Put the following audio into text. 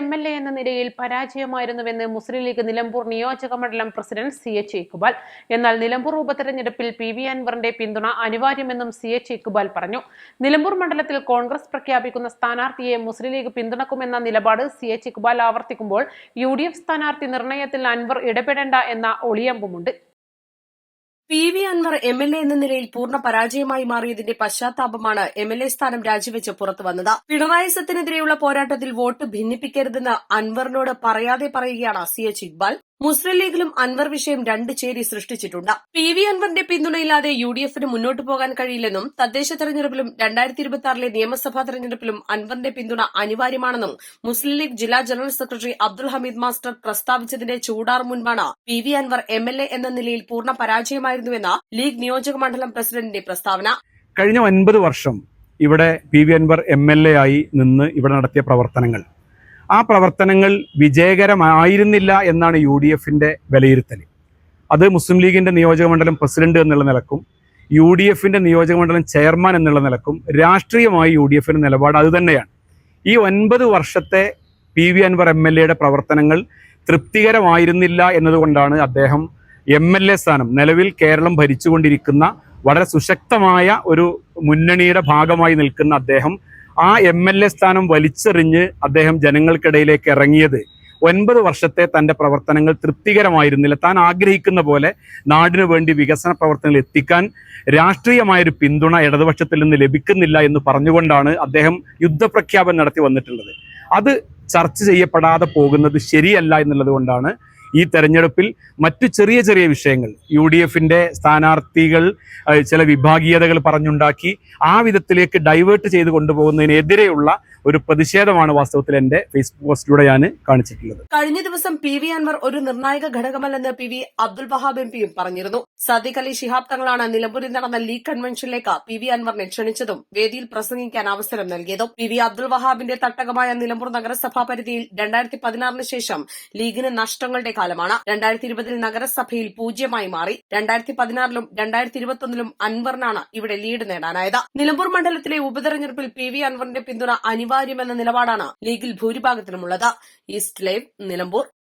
M L A എന്ന നിലയിൽ പരാജയമായിരുന്നുവെന്ന് മുസ്ലിം league Nilambur നിയോജക മണ്ഡലം പ്രസിഡന്റ് സി എച്ച് ഇക്ബാൽ. എന്നാൽ നിലമ്പൂർ ഉപതെരഞ്ഞെടുപ്പിൽ പി വി അൻവറിന്റെ പിന്തുണ അനിവാര്യമെന്നും സി എച്ച് ഇക്ബാൽ പറഞ്ഞു. നിലമ്പൂർ മണ്ഡലത്തിൽ കോൺഗ്രസ് പ്രഖ്യാപിക്കുന്ന സ്ഥാനാർത്ഥിയെ മുസ്ലിം ലീഗ് പിന്തുണക്കുമെന്ന നിലപാട് സി എച്ച് ഇക്ബാൽ ആവർത്തിക്കുമ്പോൾ യു ഡി എഫ് സ്ഥാനാർത്ഥി നിർണയത്തിൽ അൻവർ ഇടപെടേണ്ട എന്ന ഒളിയമ്പുമുണ്ട്. P V Anvar M L A എന്ന നിലയിൽ പൂർണ പരാജയമായി മാറിയതിന്റെ പശ്ചാത്താപമാണ് എം എൽ എ സ്ഥാനം രാജിവെച്ച് പുറത്തു വന്നത്. പിണറായി സത്തിനെതിരെയുള്ള പോരാട്ടത്തിൽ വോട്ട് ഭിന്നിപ്പിക്കരുതെന്ന് അൻവറിനോട് പറയാതെ പറയുകയാണ് സി എച്ച് ഇക്ബാൽ. മുസ്ലിം ലീഗിലും അൻവർ വിഷയം രണ്ട് ചേരി സൃഷ്ടിച്ചിട്ടുണ്ട്. പി വി അൻവറിന്റെ പിന്തുണയില്ലാതെ യു ഡി എഫിന് മുന്നോട്ട് പോകാൻ കഴിയില്ലെന്നും തദ്ദേശ തെരഞ്ഞെടുപ്പിലും രണ്ടായിരത്തി ഇരുപത്തി ആറിലെ നിയമസഭാ തെരഞ്ഞെടുപ്പിലും അൻവറിന്റെ പിന്തുണ അനിവാര്യമാണെന്നും മുസ്ലിം ലീഗ് ജില്ലാ general secretary Abdul Hameed master പ്രസ്താവിച്ചതിന്റെ ചൂടാർ മുൻപാണ് P V Anvar M L A എന്ന നിലയിൽ പൂർണ പരാജയമായിരുന്നുവെന്ന ലീഗ് നിയോജക മണ്ഡലം പ്രസിഡന്റിന്റെ പ്രസ്താവന. കഴിഞ്ഞ ഒൻപത് വർഷം ഇവിടെ P V Anvar M L A ആയി നിന്ന് ഇവിടെ നടത്തിയ പ്രവർത്തനങ്ങൾ ആ പ്രവർത്തനങ്ങൾ വിജയകരമായിരുന്നില്ല എന്നാണ് യു ഡി എഫിന്റെ വിലയിരുത്തൽ. അത് മുസ്ലിം ലീഗിന്റെ നിയോജകമണ്ഡലം പ്രസിഡന്റ് എന്നുള്ള നിലക്കും യു ഡി എഫിന്റെ നിയോജകമണ്ഡലം ചെയർമാൻ എന്നുള്ള നിലക്കും രാഷ്ട്രീയമായി യു ഡി എഫിന്റെ നിലപാട് അതുതന്നെയാണ് ഈ ഒൻപത് വർഷത്തെ P V Anvar M L എയുടെ പ്രവർത്തനങ്ങൾ തൃപ്തികരമായിരുന്നില്ല എന്നതുകൊണ്ടാണ് അദ്ദേഹം എം എൽ എ സ്ഥാനം നിലവിൽ കേരളം ഭരിച്ചുകൊണ്ടിരിക്കുന്ന വളരെ സുശക്തമായ ഒരു മുന്നണിയുടെ ഭാഗമായി നിൽക്കുന്ന അദ്ദേഹം ആ എം എൽ എ സ്ഥാനം വലിച്ചെറിഞ്ഞ് അദ്ദേഹം ജനങ്ങൾക്കിടയിലേക്ക് ഇറങ്ങിയത്. ഒൻപത് വർഷത്തെ തന്റെ പ്രവർത്തനങ്ങൾ തൃപ്തികരമായിരുന്നില്ല. താൻ ആഗ്രഹിക്കുന്ന പോലെ നാടിനു വേണ്ടി വികസന പ്രവർത്തനങ്ങൾ എത്തിക്കാൻ രാഷ്ട്രീയമായൊരു പിന്തുണ ഇടതുപക്ഷത്തിൽ നിന്ന് ലഭിക്കുന്നില്ല എന്ന് പറഞ്ഞുകൊണ്ടാണ് അദ്ദേഹം യുദ്ധപ്രഖ്യാപനം നടത്തി വന്നിട്ടുള്ളത്. അത് ചർച്ച ചെയ്യപ്പെടാതെ പോകുന്നത് ശരിയല്ല എന്നുള്ളത് കൊണ്ടാണ് ഈ തെരഞ്ഞെടുപ്പിൽ മറ്റു ചെറിയ ചെറിയ വിഷയങ്ങൾ യു ഡി എഫിന്റെ സ്ഥാനാർത്ഥികൾ ചില വിഭാഗീയതകൾ പറഞ്ഞുണ്ടാക്കി ആ വിധത്തിലേക്ക് ഡൈവേർട്ട് ചെയ്ത് കൊണ്ടുപോകുന്നതിനെതിരെയുള്ള ഒരു പ്രതിഷേധമാണ് വാസ്തവത്തിൽ എന്റെ ഫേസ്ബുക്ക് പോസ്റ്റിലൂടെ ഞാൻ കാണിച്ചിട്ടുള്ളത്. കഴിഞ്ഞ ദിവസം പി വി അൻവർ ഒരു നിർണായക ഘടകമല്ലെന്ന് P V Abdul Wahab M പിയും പറഞ്ഞിരുന്നു. സദിഖ് അലി ശിഹാബ് തങ്ങളാണ് നിലമ്പൂരിൽ നടന്ന ലീഗ് കൺവെൻഷനിലേക്ക് പി വി അൻവറിനെ ക്ഷണിച്ചതും വേദിയിൽ പ്രസംഗിക്കാൻ അവസരം നൽകിയതും. പി വി അബ്ദുൽ വഹാബിന്റെ തട്ടകമായ നിലമ്പൂർ നഗരസഭാ പരിധിയിൽ രണ്ടായിരത്തി പതിനാറിന് ശേഷം ലീഗിന് നഷ്ടങ്ങളുടെ കാലമാണ്. രണ്ടായിരത്തി ഇരുപതിൽ നഗരസഭയിൽ പൂജ്യമായി മാറി. രണ്ടായിരത്തി പതിനാറിലും രണ്ടായിരത്തി ഇരുപത്തൊന്നിലും അൻവറിനാണ് ഇവിടെ ലീഡ് നേടാനായത്. നിലമ്പൂർ മണ്ഡലത്തിലെ ഉപതെരഞ്ഞെടുപ്പിൽ പി വി അൻവറിന്റെ പിന്തുണ അനിവാര്യമെന്ന നിലപാടാണ് ലീഗിൽ ഭൂരിഭാഗത്തിനുമുള്ളത് ഈസ്റ്റ് ലൈവ് നിലമ്പൂർ.